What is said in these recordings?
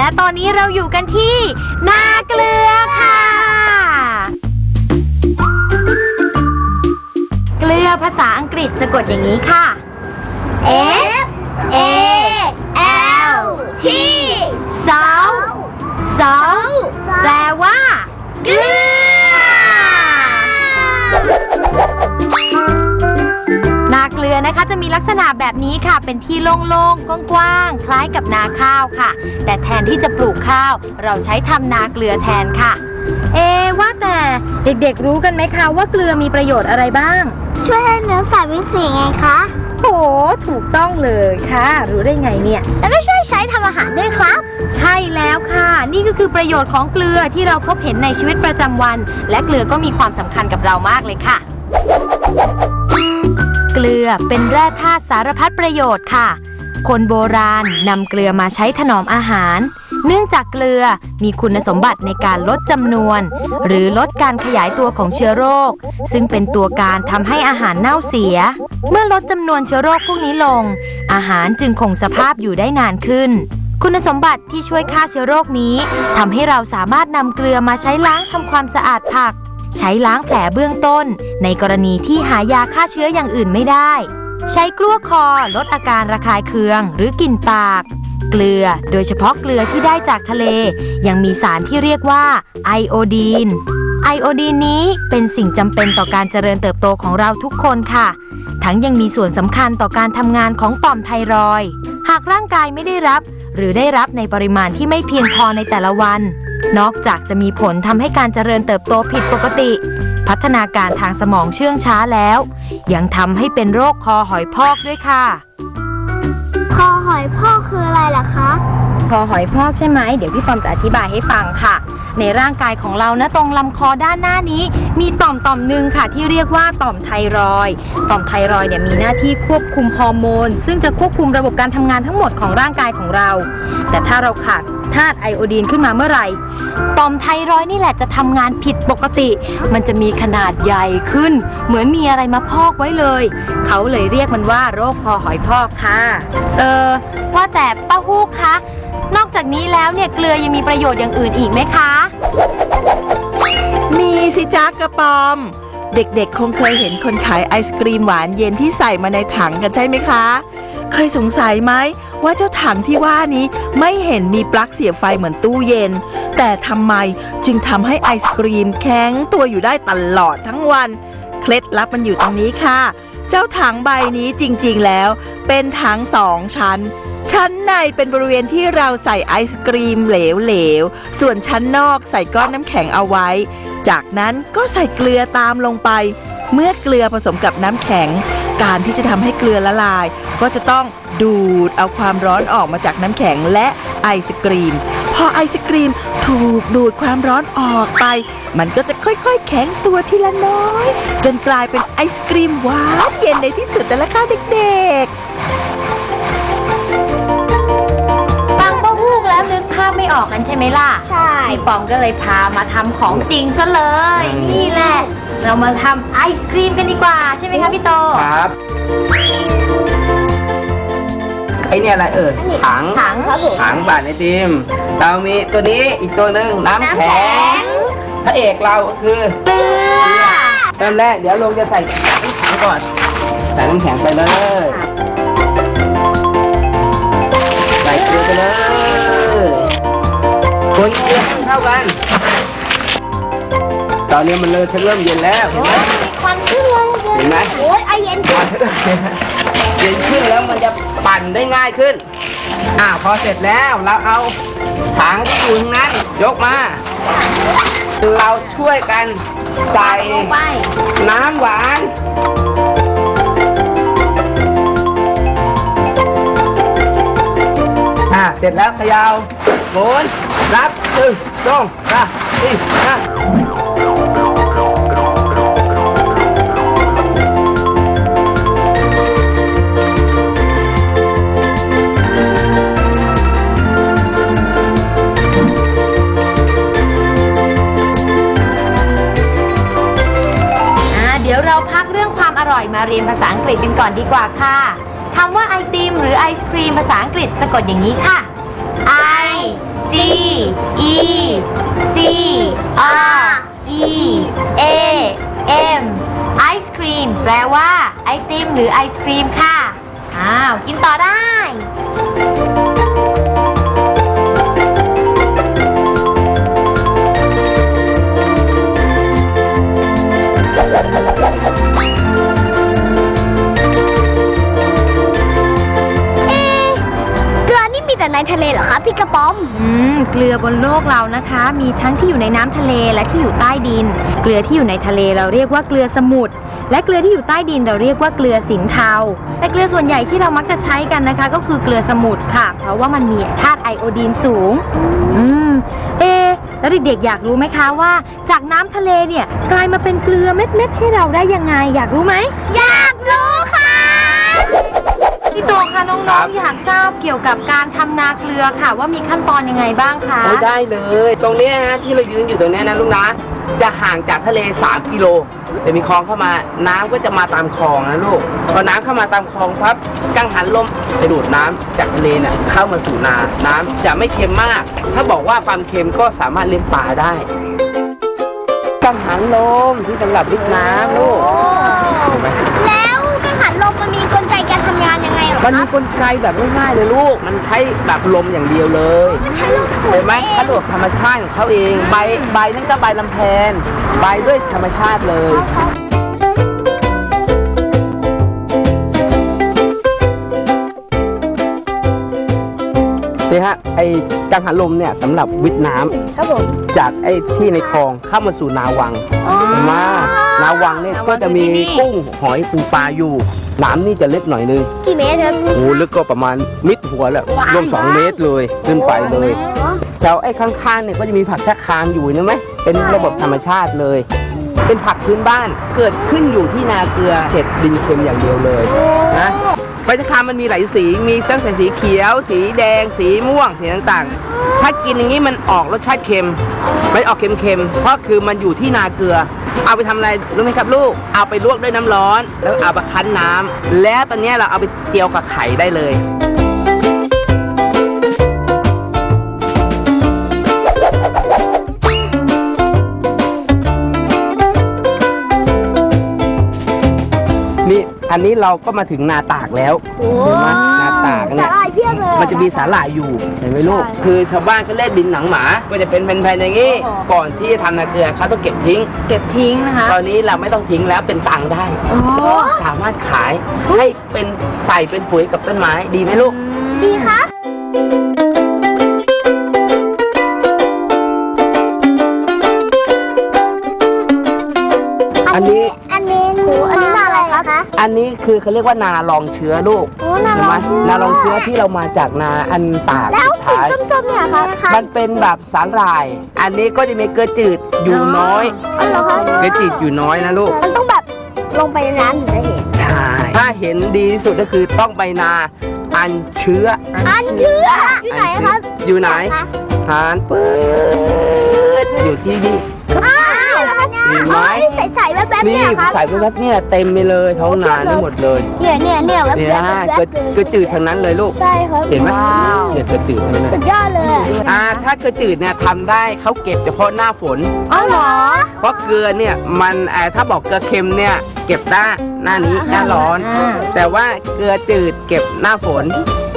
และตอนนี้เราอยู่กันที่ นาเกลือค่ะ เกลือภาษาอังกฤษสะกดอย่างนี้ค่ะ S A เกลือนะคะ จะมีลักษณะแบบนี้ค่ะ เป็นที่โล่งๆกว้างๆคล้ายกับนาข้าวค่ะ แต่แทนที่จะปลูกข้าว เราใช้ทำนาเกลือแทนค่ะ เอะว่าแต่เด็กๆรู้กันไหมคะว่าเกลือมีประโยชน์อะไรบ้าง ช่วยให้เนื้อสัตว์วิสีไงคะโหถูกต้องเลยค่ะ รู้ได้ไงเนี่ย แล้วไม่ช่วยใช้ทำอาหารด้วยครับ ใช่แล้วค่ะ นี่ก็คือประโยชน์ของเกลือที่เราพบเห็นในชีวิตประจำวัน และเกลือก็มีความสำคัญกับเรามากเลยค่ะเกลือเป็นแร่ธาตุสารพัดประโยชน์ค่ะ คนโบราณนำเกลือมาใช้ถนอมอาหาร เนื่องจากเกลือมีคุณสมบัติในการลดจำนวน หรือลดการขยายตัวของเชื้อโรค ซึ่งเป็นตัวการทำให้อาหารเน่าเสีย เมื่อลดจำนวนเชื้อโรคพวกนี้ลง อาหารจึงคงสภาพอยู่ได้นานขึ้นคุณสมบัติที่ช่วยฆ่าเชื้อโรคนี้ทำให้เราสามารถนำเกลือมาใช้ล้างทำความสะอาดผัก ใช้ล้างแผลเบื้องต้น ในกรณีที่หายาฆ่าเชื้ออย่างอื่นไม่ได้ ใช้กลั้วคอลดอาการระคายเคืองหรือกลิ่นปาก เกลือโดยเฉพาะเกลือที่ได้จากทะเล ยังมีสารที่เรียกว่าไอโอดีนไอโอดีนนี้เป็นสิ่งจำเป็นต่อการเจริญเติบโตของเราทุกคนค่ะ ทั้งยังมีส่วนสำคัญต่อการทำงานของต่อมไทรอย หากร่างกายไม่ได้รับ หรือได้รับในปริมาณที่ไม่เพียงพอในแต่ละวัน นอกจากจะมีผลทำให้การเจริญเติบโตผิดปกติ พัฒนาการทางสมองเชื่องช้าแล้ว ยังทำให้เป็นโรคคอหอยพอกด้วยค่ะ คอหอยพ่อกคืออะไรล่ะคะ คอหอยพอกใช่ไหม เดี๋ยวพี่ปอมจะอธิบายให้ฟังค่ะ ในร่างกายของเรานะตรงลำคอด้านหน้านี้ มีต่อมต่อมหนึ่งค่ะ ที่เรียกว่าต่อมไทรอยด์ต่อมไทรอยด์เนี่ยมีหน้าที่ควบคุมฮอร์โมน ซึ่งจะควบคุมระบบการทำงานทั้งหมดของร่างกายของเรา แต่ถ้าเราขาด ธาตุไอโอดีนขึ้นมาเมื่อไหร่ ต่อมไทรอยนี่แหละจะทำงานผิดปกติ มันจะมีขนาดใหญ่ขึ้น เหมือนมีอะไรมาพอกไว้เลย เขาเลยเรียกมันว่าโรคคอหอยพอกค่ะ เออว่าแต่ป้าฮูกคะ นอกจากนี้แล้วเนี่ยเกลือยังมีประโยชน์อย่างอื่นอีกไหมคะ มีสิจ๊ะกระปอม เด็กๆ คงเคยเห็นคนขายไอศกรีมหวานเย็นที่ใส่มาในถังกันใช่ไหมคะ เคยสงสัยไหมว่าเจ้าถังที่ว่านี้ไม่เห็นมีปลั๊กเสียบไฟเหมือนตู้เย็น แต่ทำไมจึงทำให้ไอศกรีมแข็งตัวอยู่ได้ตลอดทั้งวัน เคล็ดลับมันอยู่ตรงนี้ค่ะ เจ้าถังใบนี้จริงๆแล้ว เป็นถังสองชั้น ชั้นในเป็นบริเวณที่เราใส่ไอศกรีมเหลวๆ ส่วนชั้นนอกใส่ก้อนน้ำแข็งเอาไว้ จากนั้นก็ใส่เกลือตามลงไป เมื่อเกลือผสมกับน้ำแข็ง การที่จะทำให้เกลือละลาย ก็จะต้องดูดเอาความร้อนออกมาจากน้ำแข็งและไอศกรีม พอไอศกรีมถูกดูดความร้อนออกไป มันก็จะค่อยๆ แข็งตัวทีละน้อย จนกลายเป็นไอศกรีมหวานเย็นในที่สุดแต่ละค่ะเด็กๆฟังป้าฮูกแล้วนึกภาพไม่ออกกันใช่ไหมล่ะ ใช่ พี่ปอมก็เลยพามาทำของจริงซะเลย นี่แหละ เรามาทำไอศครีมกันดีกว่า ใช่ไหมคะพี่โต ครับไอเนี่ยอะไรเอ่ยถังถังครับผมถังบาดไอติม เรามีตัวนี้อีกตัวหนึ่งน้ำแข็งพระเอกเราก็คือเกลือเริ่มแรกเดี๋ยวลงจะใส่น้ำแข็งก่อนใส่น้ำแข็งไปเลยใส่เกลือไปเลยคนเกลือให้มันเข้ากัน ตอนนี้มันเริ่มเริ่มเย็นแล้วเห็นโอ้ไหม ยมีควันขึ้นเลยเห็นไหม โอ้ยไอเย็นก่อนเย็นขึ้นแล้วมันจะปั่นได้ง่ายขึ้นอ่าพอเสร็จแล้วเราเอาถังที่อยู่ตรงนั้นยกมา เราช่วยกันใส่ลงไปน้ำหวาน อ่าเสร็จแล้วเขยาวหมุนรับตึงตรงนะนี่นะ มาเรียนภาษาอังกฤษกันก่อนดีกว่าค่ะคำว่าไอติมหรือไอศครีมภาษาอังกฤษสะกดอย่างนี้ค่ะ I C E C R E A M ไอศครีมแปลว่าไอติมหรือไอศครีมค่ะ อ้าว กินต่อได้ แต่ในทะเลเหรอคะพี่กระป๋อม อืมเกลือบนโลกเรานะคะ มีทั้งที่อยู่ในน้ำทะเลและที่อยู่ใต้ดิน เกลือที่อยู่ในทะเลเราเรียกว่าเกลือสมุทรและเกลือที่อยู่ใต้ดินเราเรียกว่าเกลือสินเทาแต่เกลือส่วนใหญ่ที่เรามักจะใช้กันนะคะ ก็คือเกลือสมุทรค่ะ เพราะว่ามันมีธาตุไอโอดีนสูง อืมเอะแล้วเด็กๆอยากรู้ไหมคะว่า จากน้ำทะเลเนี่ยกลายมาเป็นเกลือเม็ดๆให้เราได้ยังไง อยากรู้ไหมอยากรู้ ค่ะพี่ตัวคะน้ครัองบ ๆอยากทราบเกี่ยวกับการทำนาเกลือค่ะ ว่ามีขั้นตอนยังไงบ้างคะ โอ้ยได้เลย ตรงเนี้ยนะที่เรายืนอยู่ตรงเนี้ยนะลูกนะจะห่างจากทะเล 3 กิโล แต่มีคลองเข้ามาน้ำก็จะมาตามคลองนะลูกพอน้ำเข้ามาตามคลองพับกังหันลมไปดูดน้ำจากทะเลเนี่ยเข้ามาสู่นาน้ำจะไม่เค็มมาก ถ้าบอกว่าความเค็มก็สามารถเลี้ยงปลาได้กังหันลมที่สำหรับลิกน้ำลูกเห็นไหม มันคมีรับกลไกแบบง่ายๆเลยลูก มันใช้แบบลมอย่างเดียวเลยมันใช้ลูกถูเห็นไหมเองกระโดดธรรมชาติของเขาเอง ใบใบนั่นก็ใบลำแพน ใบด้วยธรรมชาติเลย นี่ฮะไอ้กังหันลมเนี่ยสำหรับวิทย์น้ำครับผม จากไอ้ที่ในคลองเข้ามาสู่นาวังเห็นไหมานาวังเนี่ยก็จะมีกุ้งหอยปูปลาอยู่น้ำนี่จะเล็กหน่อยนึงกี่เมตรครับโอ้ลึกก็ประมาณมิดหัวแหละรวม 2 เมตรเลยขึ้นไปเลยแถวไอ้ข้างๆเนี่ยก็จะมีผักชะครามอยู่นะไหมเป็นระบบธรรมชาติเลย เป็นผักพื้นบ้านเกิดขึ้นอยู่ที่นาเกลือเขตดินเค็มอย่างเดียวเลย นะ ใบชะครามมันมีหลายสีมีตั้งแต่สีเขียว สีแดง สีม่วงสีต่างๆ ถ้ากินอย่างนี้มันออกรสชาติเค็มมันออกเค็มๆเพราะคือมันอยู่ที่นาเกลือ เอาไปทำอะไรรู้ไหมครับลูกเอาไปลวกด้วยน้ำร้อน แล้วเอาไปคั้นน้ำแล้วตอนนี้เราเอาไปเจียวกับไข่ได้เลย อันนี้เราก็มาถึงนาตากแล้วเห็นไหมนาตากสาเนี่ย หร่ายเพียบเลยมันจะมีสาหร่ายอยู่เห็นไหมลูก คือชาวบ้านเขาเรียกดินหนังหมาก็จะเป็นแผ่นๆอย่างนี้ ก่อนที่จะทำนาเกลือเขาต้องเก็บทิ้ง เก็บทิ้งนะคะตอนนี้เราไม่ต้องทิ้งแล้วเป็นตังค์ได้โอ้สามารถขายให้เป็นใส่เป็นปุ๋ยกับต้นไม้ดีไหมลูก ดีครับอันนี้อันนี้ คะ อันนี้คือเขาเรียกว่านาลองเชื้อลูกโอ้นาเห็นลไหมองเชื้อนาลองเชื้อที่เรามาจากนาอันตากแล้วสุดสีท้ายส้มๆเนี่ยคะคะ มันเป็นแบบสาหร่าย อันนี้ก็จะมีเกลือจืดอยู่น้อยอ๋อเหรอคะ เกลือจืดอยู่น้อยนะลูก มันต้องแบบลงไปในน้ำถึงจะเห็น ใช่ถ้าเห็นดีที่สุดก็คือต้องไปนาอันเชื้ออันเชื้ออยู่ไหนครับ อยู่ไหน หานปื๊ดอยู่ที่นี่ ใส่ใส่ๆแวบๆนี่เนี่ยครับ สายแวบๆเนี่ยเต็มไปเลยท้องนานี่หมดเลยเนี่ยเนี่ยเนี่ยแวบๆเนี่ยแวฮะบเกลือๆเกลือจืดทั้งนั้นเลยลูก ใช่ครับเห็นไหมว้าว เนี่ยเกลือจืดทั้งนั้นเลสุยดยอดเลยอะอ่าถ้าเกลือจืดเนี่ยทำได้เขาเก็บเฉพาะหน้าฝน อ๋อเหรอ เพราะเกลือเนี่ยมันเอ่อถ้าบอกเกลือเค็มเนี่ยเก็บได้หน้านี้หน้าร้อน อ่า แต่ว่าเกลือจืดเก็บหน้าฝน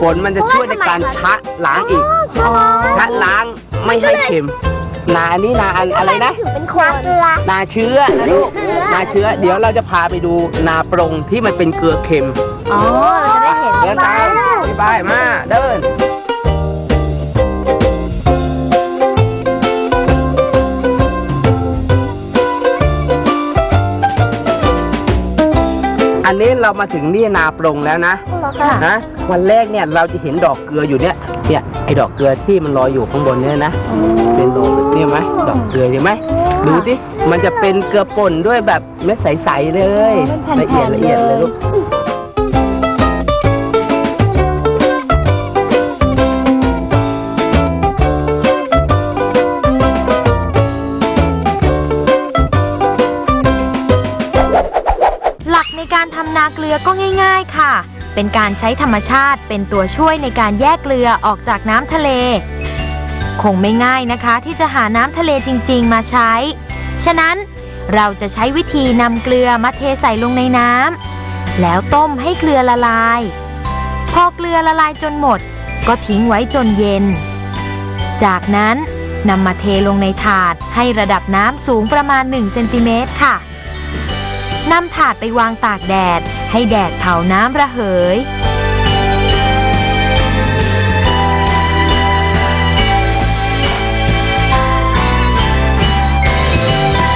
ฝนมันจะช่วยในการชะล้างอีก ชะล้างไม่ให้เค็ม นาอันนี้นาอันอะไรนะ ถึงเป็นคนเกลือนาเชื้อนะลูกนาเชื้อ เดี๋ยวเราจะพาไปดูนาปรงที่มันเป็นเกลือเค็มอ๋อเราจะได้เห็นเดินตามไปไปมาเดิน อันนี้เรามาถึงนี่นาปรงแล้วนะเหรอคะนะวันแรกเนี่ยเราจะเห็นดอกเกลืออยู่เนี่ยเนี่ยไอ้ดอกเกลือที่มันลอยอยู่ข้างบนเนี่ยนะเป็นดอกเนี่ยไหมดอกเกลือเห็นไหมดูดิมันจะเป็นเกลือป่นด้วยแบบเม็ดใสๆเลยละเอียดละเอียดเลยลูก การทำนาเกลือก็ง่าย ๆ ค่ะ เป็นการใช้ธรรมชาติเป็นตัวช่วยในการแยกเกลือออกจากน้ำทะเล คงไม่ง่ายนะคะที่จะหาน้ำทะเลจริง ๆ มาใช้ ฉะนั้นเราจะใช้วิธีนำเกลือมาเทใส่ลงในน้ำแล้วต้มให้เกลือละลาย พอเกลือละลายจนหมด ก็ทิ้งไว้จนเย็น จากนั้นนำมาเทลงในถาดให้ระดับน้ำสูงประมาณ 1 เซนติเมตรค่ะ นำถาดไปวางตากแดด ให้แดดเผาน้ำระเหย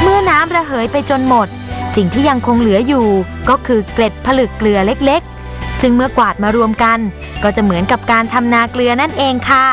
เมื่อน้ำระเหยไปจนหมด สิ่งที่ยังคงเหลืออยู่ ก็คือเกล็ดผลึกเกลือเล็กๆ ซึ่งเมื่อกวาดมารวมกัน ก็จะเหมือนกับการทำนาเกลือนั่นเองค่ะ